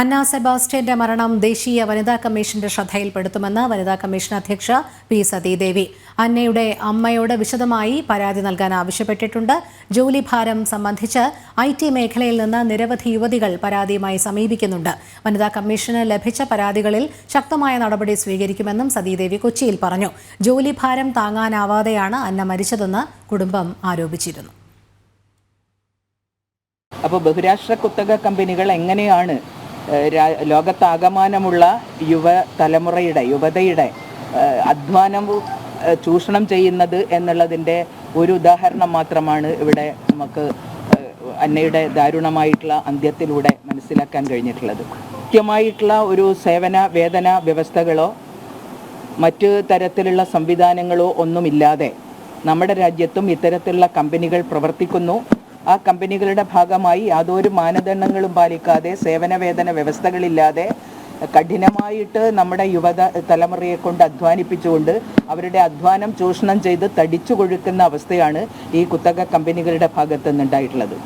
അന്ന സെബാസ്റ്റ്യന്റെ മരണം ദേശീയ വനിതാ കമ്മീഷന്റെ ശ്രദ്ധയിൽപ്പെടുത്തുമെന്ന് വനിതാ കമ്മീഷൻ അധ്യക്ഷ പി സതീദേവി. അന്നയുടെ അമ്മയോട് വിശദമായി പരാതി നൽകാൻ ആവശ്യപ്പെട്ടിട്ടുണ്ട്. ജോലിഭാരം സംബന്ധിച്ച് ഐ ടി മേഖലയിൽ നിന്ന് നിരവധി യുവതികൾ പരാതിയുമായി സമീപിക്കുന്നുണ്ട്. വനിതാ കമ്മീഷന് ലഭിച്ച പരാതികളിൽ ശക്തമായ നടപടി സ്വീകരിക്കുമെന്നും സതീദേവി കൊച്ചിയിൽ പറഞ്ഞു. ജോലിഭാരം താങ്ങാനാവാതെയാണ് അന്ന മരിച്ചതെന്ന് കുടുംബം ആരോപിച്ചിരുന്നു. അപ്പോൾ ബഹുരാഷ്ട്ര കുത്തക കമ്പനികൾ എങ്ങനെയാണ് ലോകത്താകമാനമുള്ള യുവ തലമുറയുടെ യുവതയുടെ അധ്വാനം ചൂഷണം ചെയ്യുന്നത് എന്നുള്ളതിന്റെ ഒരു ഉദാഹരണം മാത്രമാണ് ഇവിടെ നമുക്ക് അന്നയുടെ ദാരുണമായിട്ടുള്ള അന്ത്യത്തിലൂടെ മനസ്സിലാക്കാൻ കഴിഞ്ഞിട്ടുള്ളത്. കൃത്യമായിട്ടുള്ള ഒരു സേവന വേതന വ്യവസ്ഥകളോ മറ്റ് തരത്തിലുള്ള സംവിധാനങ്ങളോ ഒന്നുമില്ലാതെ നമ്മുടെ രാജ്യത്തും ഇത്തരത്തിലുള്ള കമ്പനികൾ പ്രവർത്തിക്കുന്നു. ആ കമ്പനികളുടെ ഭാഗമായി യാതൊരു മാനദണ്ഡങ്ങളും പാലിക്കാതെ സേവന വേതന വ്യവസ്ഥകളില്ലാതെ കഠിനമായിട്ട് നമ്മുടെ യുവത തലമുറയെ കൊണ്ട് അധ്വാനിപ്പിച്ചുകൊണ്ട് അവരുടെ അധ്വാനം ചൂഷണം ചെയ്ത് തടിച്ചു കൊഴുക്കുന്ന അവസ്ഥയാണ് ഈ കുത്തക കമ്പനികളുടെ ഭാഗത്തു നിന്നുണ്ടായിട്ടുള്ളത്